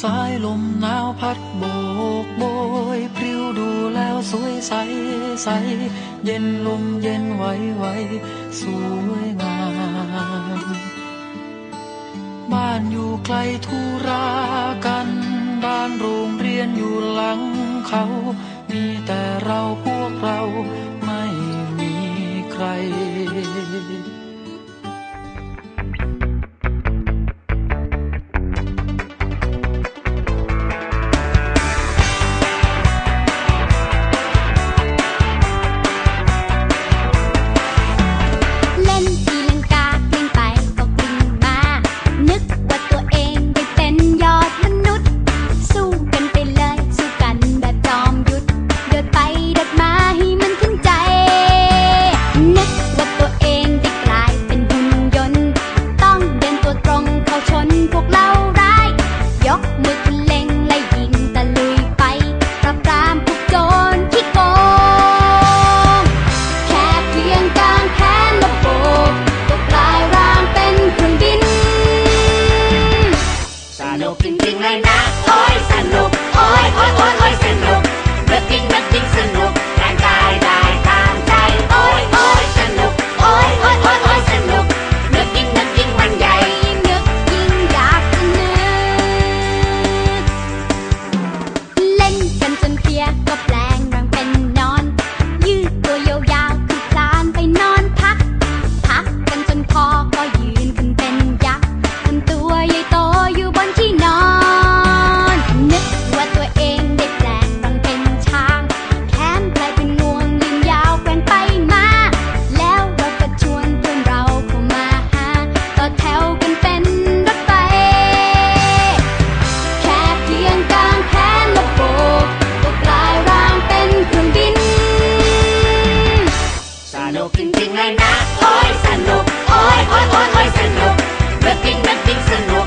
สายลมหนาวพัดโบกโบยพริ้วดูแล้วสวยใสใส เย็นลมเย็นไหวไหวสวยงาม บ้านอยู่ไกลทุรากันบ้านโรงเรียนอยู่หลังเขา มีแต่เราพวกเรา นุกจริงๆเลยนะ โอ้ยสนุก โอ้ยโอ้ยโอ้ยโอ้ยสนุกเร์อปิ้งเร์อปิ้งสนุก